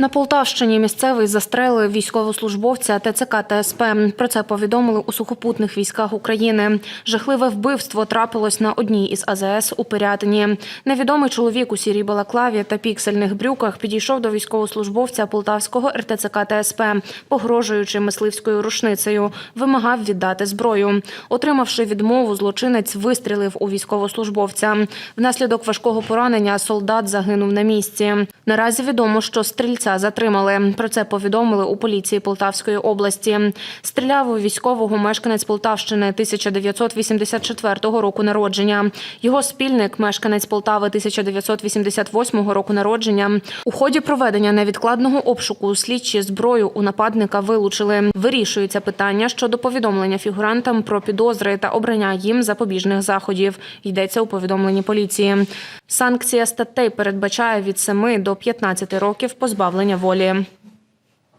На Полтавщині місцевий застрелив військовослужбовця ТЦК та СП. Про це повідомили у сухопутних військах України. Жахливе вбивство трапилось на одній із АЗС у Пирятині. Невідомий чоловік у сірій балаклаві та піксельних брюках підійшов до військовослужбовця Полтавського РТЦК та СП, погрожуючи мисливською рушницею, вимагав віддати зброю. Отримавши відмову, злочинець вистрілив у військовослужбовця. Внаслідок важкого поранення солдат загинув на місці. Наразі відомо, що стрільця затримали. Про це повідомили у поліції Полтавської області. Стріляв у військового мешканець Полтавщини 1984 року народження. Його спільник, мешканець Полтави 1988 року народження. У ході проведення невідкладного обшуку слідчі зброю у нападника вилучили. Вирішується питання щодо повідомлення фігурантам про підозри та обрання їм запобіжних заходів. Йдеться у повідомленні поліції. Санкція статей передбачає від 7 до 15 років позбавлення волі.